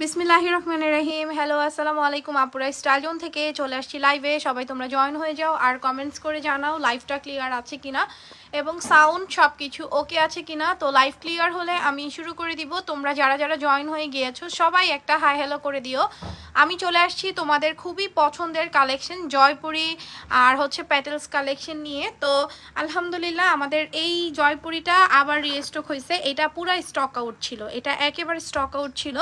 বিসমিল্লাহ রহমানের রহিম হ্যালো আসসালামু আলাইকুম আপুরা স্টালিয়ন থেকে চলে আসছি লাইভে সবাই তোমরা জয়েন হয়ে যাও আর কমেন্টস করে জানাও লাইভটা ক্লিয়ার আছে কিনা। এবং সাউন্ড সব কিছু ওকে আছে কিনা তো লাইভ ক্লিয়ার হলে আমি শুরু করে দিব। তোমরা যারা যারা জয়েন হয়ে গিয়েছো, সবাই একটা হাই হ্যালো করে দিও। আমি চলে আসছি তোমাদের খুবই পছন্দের কালেকশন জয়পুরি আর হচ্ছে প্যাটেলস কালেকশন নিয়ে। তো আলহামদুলিল্লাহ আমাদের এই জয়পুরিটা আবার রিস্টক হয়েছে। এটা পুরা স্টক আউট ছিল। এটা একেবারে স্টক আউট ছিল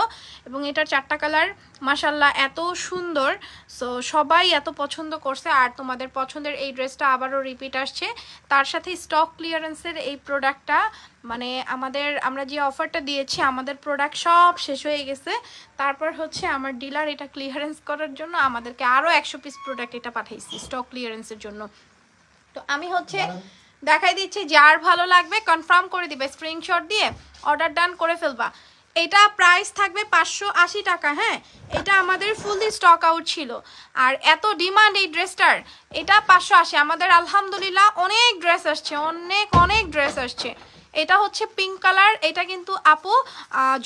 এবং এটার চারটা কালার মাসাল্লাহ এত সুন্দর। সো সবাই এত পছন্দ করছে আর তোমাদের পছন্দের এই ড্রেসটা আবারও রিপিট আসছে। তার সাথে স্টক ক্লিয়ারেন্সের এই প্রোডাক্টটা মানে আমাদের আমরা যে অফারটা দিয়েছি আমাদের প্রোডাক্ট সব শেষ হয়ে গেছে। তারপর হচ্ছে আমার ডিলার এটা ক্লিয়ারেন্স করার জন্য আমাদেরকে আরও একশো পিস প্রোডাক্ট এটা পাঠাইছি স্টক ক্লিয়ারেন্সের জন্য। তো আমি হচ্ছে দেখাই দিচ্ছি যার ভালো লাগবে কনফার্ম করে দিবে স্ক্রিনশট দিয়ে অর্ডার ডান করে ফেলবা। এটা প্রাইস থাকবে পাঁচশো আশি টাকা হ্যাঁ? এটা আমাদের ফুললি স্টক আউট ছিল। আর এত ডিমান্ড এই ড্রেসটার এটা পাঁচশো আশি। আমাদের আলহামদুলিল্লাহ অনেক ড্রেস আসছে, অনেক অনেক ড্রেস আসছে। এটা হচ্ছে পিঙ্ক কালার এটা কিন্তু আপু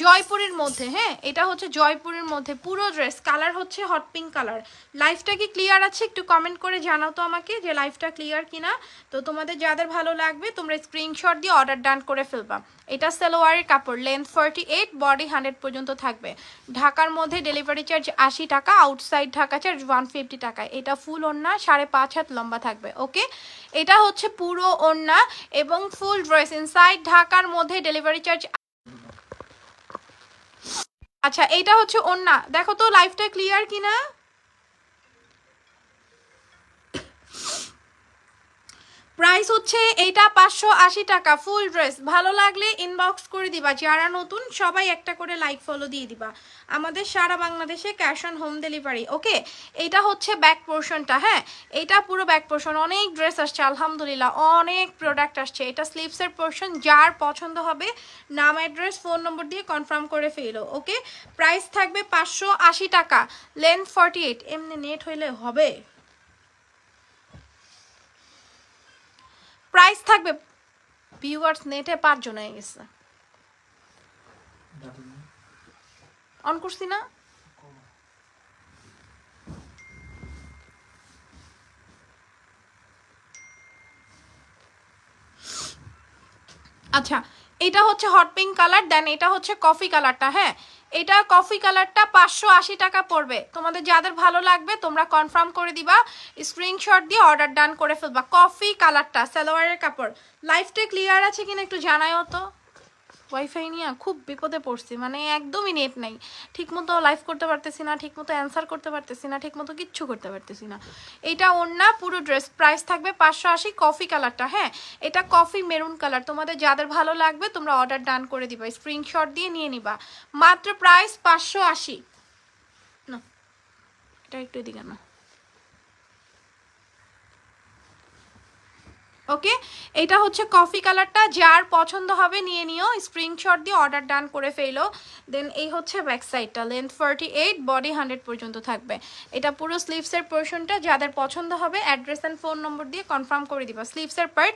জয়পুরের মধ্যে হ্যাঁ? এটা হচ্ছে জয়পুরের মধ্যে, পুরো ড্রেস কালার হচ্ছে হট পিঙ্ক কালার লাইফটা কি ক্লিয়ার আছে? একটু কমেন্ট করে জানাও তো আমাকে যে লাইফটা ক্লিয়ার কিনা। তো তোমাদের যাদের ভালো লাগবে, তোমরা স্ক্রিনশট দিয়ে অর্ডার ডান করে ফেলবা। এটা সেলোয়ারের কাপড় length forty eight body hundred পর্যন্ত থাকবে। ঢাকার মধ্যে ডেলিভারি চার্জ আশি টাকা outside Dhaka charge one fifty টাকা এটা ফুল ওড়না, সাড়ে পাঁচ হাত লম্বা থাকবে ওকে এটা হচ্ছে পুরো ওন্না এবং ফুল ড্রেস ইনসাইড ঢাকার মধ্যে ডেলিভারি চার্জ আচ্ছা এটা হচ্ছে ওন্না দেখো তো লাইফটা ক্লিয়ার কিনা? প্রাইস হচ্ছে এইটা পাঁচশো আশি টাকা ফুল ড্রেস ভালো লাগলে ইনবক্স করে দিবা। যারা নতুন, সবাই একটা করে লাইক ফলো দিয়ে দিবা। আমাদের সারা বাংলাদেশে cash on home delivery okay এটা হচ্ছে ব্যাক পোর্শনটা হ্যাঁ? এটা পুরো ব্যাক পোর্শন অনেক ড্রেস আসছে, আলহামদুলিল্লাহ, অনেক প্রোডাক্ট আসছে। এটা স্লিভসের পোর্শন যার পছন্দ হবে, নাম অ্যাড্রেস ফোন নম্বর দিয়ে কনফার্ম করে ফেলো ওকে প্রাইস থাকবে পাঁচশো আশি টাকা লেন্থ ফর্টি এইট এমনি নেট হইলে হবে। প্রাইস থাকবে ভিউয়ার্স নেটে পাঁচজন হয়ে গেছে। অন করছি না? আচ্ছা এটা হচ্ছে হট পিঙ্ক কালার দেন এটা হচ্ছে কফি কালারটা হ্যাঁ? এটা কফি কালারটা পাঁচশো আশি টাকা পড়বে। তোমাদের যাদের ভালো লাগবে, তোমরা কনফার্ম করে দিবা স্ক্রিনশট দিয়ে অর্ডার ডান করে ফেলবা। কফি কালারটা সালোয়ারের কাপড়। লাইফটা ক্লিয়ার আছে কিনা একটু জানায়ও তো। ওয়াইফাই নিয়ে খুব বিপদে পড়ছি মানে একদমই নেট নাই। ঠিকমতো লাইভ করতে পারতেছি না, ঠিকমতো অ্যান্সার করতে পারতেছি না, ঠিকমতো কিচ্ছু করতে পারতেছি না। এটা ওড়না পুরো ড্রেস প্রাইস থাকবে পাঁচশো আশি কফি কালারটা হ্যাঁ? এটা কফি মেরুন কালার তোমাদের যাদের ভালো লাগবে তোমরা অর্ডার ডান করে দিবা স্ক্রিনশট দিয়ে নিয়ে নিবা। মাত্র প্রাইস পাঁচশো আশি। না, এটা একটু এদিকে না ওকে? এটা হচ্ছে কফি কালারটা, যার পছন্দ হবে নিয়ে নিও। স্ক্রিনশট দিয়ে অর্ডার ডান করে ফেলো। দেন এই হচ্ছে ব্যাক সাইডটা length forty eight body hundred পর্যন্ত থাকবে। এটা পুরো স্লিভসের পোর্শনটা যাদের পছন্দ হবে অ্যাড্রেস অ্যান্ড ফোন নম্বর দিয়ে কনফার্ম করে দিবা। স্লিভসের পার্ট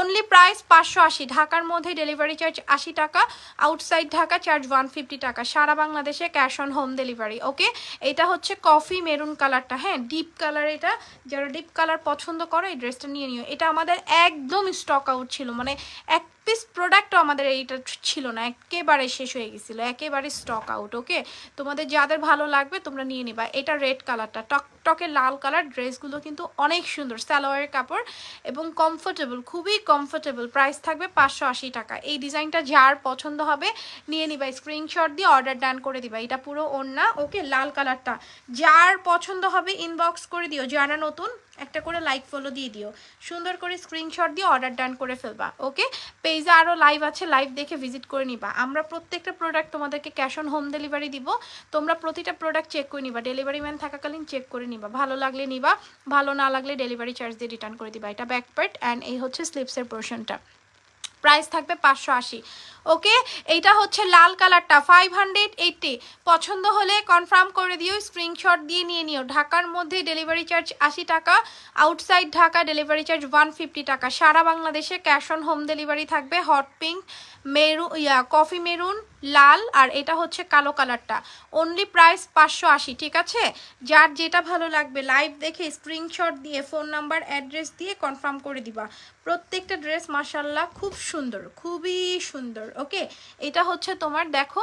অনলি প্রাইস পাঁচশো আশি। ঢাকার মধ্যে ডেলিভারি চার্জ আশি টাকা outside Dhaka charge one fifty টাকা। সারা বাংলাদেশে cash on home delivery okay? এটা হচ্ছে কফি মেরুন কালারটা। হ্যাঁ ডিপ কালার এটা। যারা ডিপ কালার পছন্দ করো, এই ড্রেসটা নিয়ে নিও। এটা আমাদের একদম স্টক আউট ছিল। মানে এক পিস প্রোডাক্টও আমাদের এইটা ছিল না। একেবারে শেষ হয়ে গেছিল। একেবারে স্টক আউট ওকে তোমাদের যাদের ভালো লাগবে, তোমরা নিয়ে নিবা। এটা রেড কালারটা টকটকে লাল কালার ড্রেসগুলো কিন্তু অনেক সুন্দর। সালোয়ারের কাপড় এবং কমফোর্টেবল খুবই কমফোর্টেবল প্রাইস থাকবে পাঁচশো আশি টাকা। এই ডিজাইনটা যার পছন্দ হবে, নিয়ে নিবা। স্ক্রিনশট দিয়ে অর্ডার ডান করে দিবা। এটা পুরো ওড়না ওকে লাল কালারটা যার পছন্দ হবে ইনবক্স করে দিও। যারা নতুন একটা করে লাইক ফলো দিয়ে দিও। সুন্দর করে স্ক্রিনশট দিয়ে অর্ডার ডান করে ফেলবা ওকে পেজে আরও লাইভ আছে লাইভ দেখে ভিজিট করে নিবা। আমরা প্রত্যেকটা প্রোডাক্ট তোমাদেরকে ক্যাশ অন হোম ডেলিভারি দিব। তোমরা প্রতিটা প্রোডাক্ট চেক করে নিবা। ডেলিভারি ম্যান থাকাকালীন চেক করে নিবা। ভালো লাগলে নিবা, ভালো না লাগলে ডেলিভারি চার্জ দিয়ে রিটার্ন করে দিবা। এটা ব্যাক অ্যান্ড এই হচ্ছে স্লিপসের পোর্শনটা প্রাইস থাকবে পাঁচশো আশি। ওকে, এইটা হচ্ছে লাল কালারটা ফাইভ হান্ড্রেড এইটটি পছন্দ হলে কনফার্ম করে দিও স্ক্রিনশট দিয়ে নিয়ে নিও। ঢাকার মধ্যে ডেলিভারি চার্জ আশি টাকা outside Dhaka delivery charge one fifty টাকা। সারা বাংলাদেশে ক্যাশ অন হোম ডেলিভারি থাকবে হট পিঙ্ক মেরু, ইয়া কফি মেরুন লাল আর এটা হচ্ছে কালো কালারটা। অনলি প্রাইস পাঁচশো আশি, ঠিক আছে? যার যেটা ভালো লাগবে লাইভ দেখে স্ক্রিনশট দিয়ে ফোন নাম্বার অ্যাড্রেস দিয়ে কনফার্ম করে দিবা। প্রত্যেকটা ড্রেস মাসাল্লাহ খুব সুন্দর, খুবই সুন্দর ওকে এটা হচ্ছে তোমার, দেখো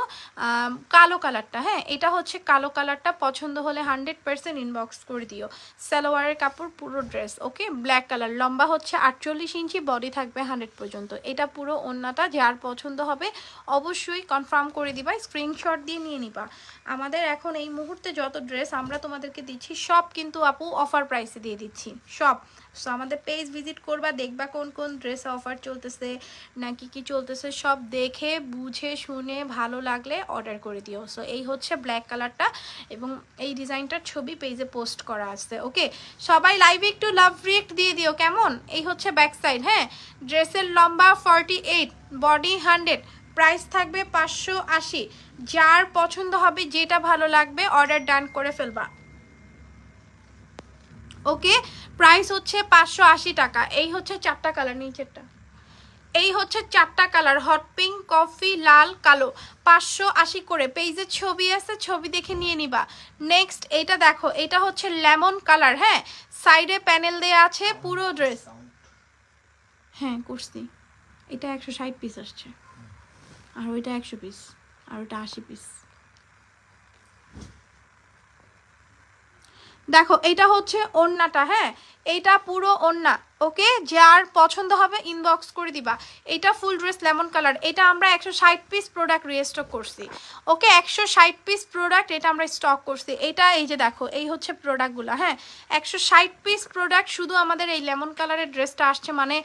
কালো কালারটা হ্যাঁ? এটা হচ্ছে কালো কালারটা, পছন্দ হলে হান্ড্রেড পার্সেন্ট ইনবক্স করে দিও। সালোয়ারের কাপড়, পুরো ড্রেস ওকে ব্ল্যাক কালার লম্বা হচ্ছে আটচল্লিশ ইঞ্চি বডি থাকবে হান্ড্রেড পর্যন্ত। এটা পুরো ওন্নাটা, যার পছন্দ হবে, অবশ্যই কনফার্ম করে দিবা স্ক্রিনশট দিয়ে নিয়ে নিবা। আমাদের এখন এই মুহূর্তে যত ড্রেস আমরা তোমাদেরকে দিচ্ছি, সব কিন্তু আপু অফার প্রাইসে দিয়ে দিচ্ছি, সব। সো আমাদের পেজ ভিজিট করবা, দেখবা কোন কোন ড্রেস অফার চলতেছে, না নাকি কি চলতেছে, সব দেখে, বুঝে, শুনে, ভালো লাগলে অর্ডার করে দিও। সো এই হচ্ছে ব্ল্যাক কালারটা এবং এই ডিজাইনটার ছবি পেজে পোস্ট করা আছে ওকে সবাই লাইভে একটু লাভ রিয়েক্ট দিয়ে দিও, কেমন? এই হচ্ছে ব্যাক সাইড হ্যাঁ ড্রেসের লম্বা forty eight body hundred price থাকবে পাঁচশো আশি। যার পছন্দ হবে, যেটা ভালো লাগবে, অর্ডার ডান করে ফেলবা। ওকে, প্রাইস হচ্ছে পাঁচশো আশি টাকা। এই হচ্ছে চারটা কালার, নিচেরটা। এই হচ্ছে চারটা কালার, হট পিঙ্ক, কফি, লাল, কালো। পাঁচশো আশি করে। পেজের ছবি আছে, ছবি দেখে নিয়ে নিবা। নেক্সট এটা দেখো, এটা হচ্ছে লেমন কালার হ্যাঁ? সাইডে প্যানেল দেওয়া আছে, পুরো ড্রেস। হ্যাঁ করছি এটা একশো ষাট পিস আসছে। আর ওইটা একশো পিস আর ওইটা আশি পিস দেখো এটা হচ্ছে ওন্নাটা হ্যাঁ? এইটা পুরো ওন্না। ওকে? যার পছন্দ হবে ইনবক্স করে দিবা। এটা ফুল ড্রেস লেমন কালার এটা আমরা একশো ষাট পিস প্রোডাক্ট রিস্টক করছি। ওকে? একশো ষাট পিস প্রোডাক্ট এটা আমরা স্টক করছি। এটা এই যে দেখো, এই হচ্ছে প্রোডাক্টগুলো হ্যাঁ? একশো ষাট পিস প্রোডাক্ট শুধু আমাদের এই লেমন কালারের ড্রেসটা আসছে মানে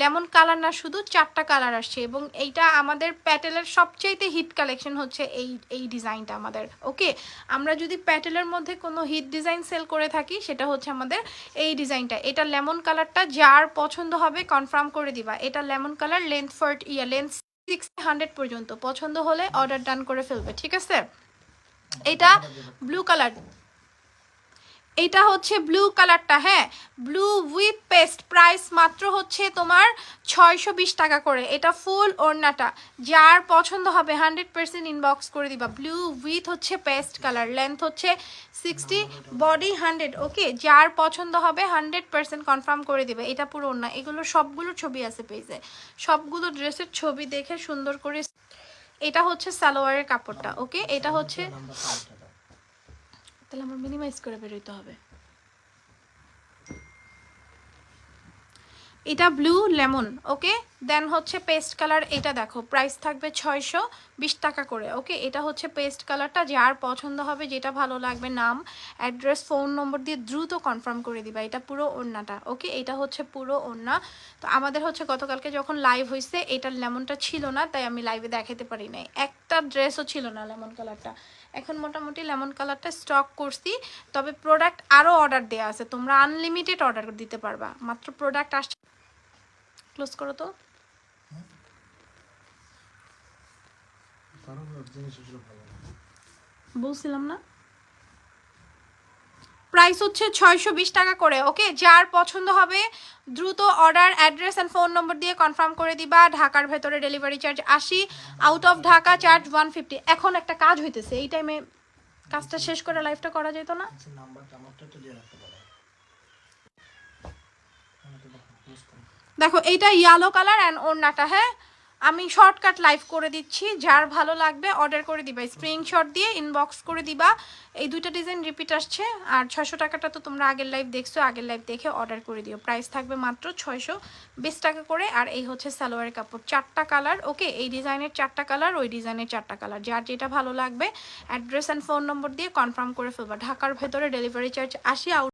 লেমন কালার না, শুধু চারটা কালার আসছে। এবং এইটা আমাদের প্যাটেলের সবচাইতে হিট কালেকশন হচ্ছে এই এই ডিজাইনটা আমাদের, ওকে? আমরা যদি প্যাটেলের মধ্যে কোনো হিট ডিজাইন সেল করে থাকি, সেটা হচ্ছে আমাদের এই ডিজাইনটা এটা লেমন কালারটা যার পছন্দ হবে কনফার্ম করে দিবা। এটা লেমন কালার লেন্থ ফার্ট ইয়া লেন্থ সিক্স হান্ড্রেড পর্যন্ত। পছন্দ হলে অর্ডার ডান করে ফেলবে, ঠিক আছে? এটা ব্লু কালার এটা হচ্ছে ব্লু কালারটা হ্যাঁ? ব্লু উইথ পেস্ট প্রাইস মাত্র হচ্ছে তোমার ছয়শো বিশ টাকা করে। এটা ফুল ওড়নাটা, যার পছন্দ হবে হান্ড্রেড পার্সেন্ট ইনবক্স করে দিবা। ব্লু উইথ হচ্ছে পেস্ট কালার লেন্থ হচ্ছে সিক্সটি বডি হান্ড্রেড ওকে যার পছন্দ হবে হান্ড্রেড পার্সেন্ট কনফার্ম করে দিবে। এটা পুরো ওড়না। এগুলো সবগুলো ছবি আছে পেজে সবগুলো ড্রেসের ছবি দেখে সুন্দর করে এটা হচ্ছে সালোয়ারের কাপড়টা ওকে এটা হচ্ছে তাহলে আমার মিনিমাইজ করে বেরোতে হবে। এটা ব্লু লেমন ওকে দেন হচ্ছে পেস্ট কালার এটা দেখো প্রাইস থাকবে ছয়শো বিশ টাকা করে ওকে এটা হচ্ছে পেস্ট কালারটা যার পছন্দ হবে, যেটা ভালো লাগবে, নাম অ্যাড্রেস ফোন নম্বর দিয়ে দ্রুত কনফার্ম করে দিবা, এটা পুরো ওড়নাটা ওকে এটা হচ্ছে পুরো ওড়না। তো আমাদের হচ্ছে গতকালকে যখন লাইভ হয়েছে এটার লেমনটা ছিল না, তাই আমি লাইভে দেখাতে পারি নাই। একটা ড্রেসও ছিল না লেমন কালারটা এখন মোটামুটি লেমন কালারটা স্টক করছি তবে প্রোডাক্ট আরও অর্ডার দেওয়া আছে। তোমরা আনলিমিটেড অর্ডার দিতে পারবা। মাত্র প্রোডাক্ট আসছে। ক্লোজ করো তো। বলছিলাম না? প্রাইস হচ্ছে ছয়শো বিশ টাকা করে ওকে? যার পছন্দ হবে দ্রুত order address and phone number দিয়ে কনফার্ম করে দিবা। ঢাকার ভেতরে ডেলিভারি চার্জ আশি out of Dhaka charge one fifty এখন একটা কাজ হইতেছে এই টাইমে কাজটা শেষ করে লাইফটা করা যেত না? পারো দেখো এইটা ইয়েলো কালার অ্যান্ড ওড়নাটা হ্যাঁ? আমি শর্টকাট লাইভ করে দিচ্ছি, যার ভালো লাগবে অর্ডার করে দিবা। স্ক্রিনশট দিয়ে ইনবক্স করে দিবা। এই দুইটা ডিজাইন রিপিট আসছে, আর ছয়শো টাকাটা তো তোমরা আগের লাইভ দেখছ, আগের লাইভ দেখে অর্ডার করে দিও। প্রাইস থাকবে মাত্র ছয়শো বিশ টাকা করে, আর এই হচ্ছে সালোয়ারের কাপড়। চারটা কালার ওকে এই ডিজাইনের চারটা কালার ওই ডিজাইনের চারটা কালার যার যেটা ভালো লাগবে অ্যাড্রেস অ্যান্ড ফোন নম্বর দিয়ে কনফার্ম করে ফেলবা। ঢাকার ভেতরে ডেলিভারি চার্জ আসি আউট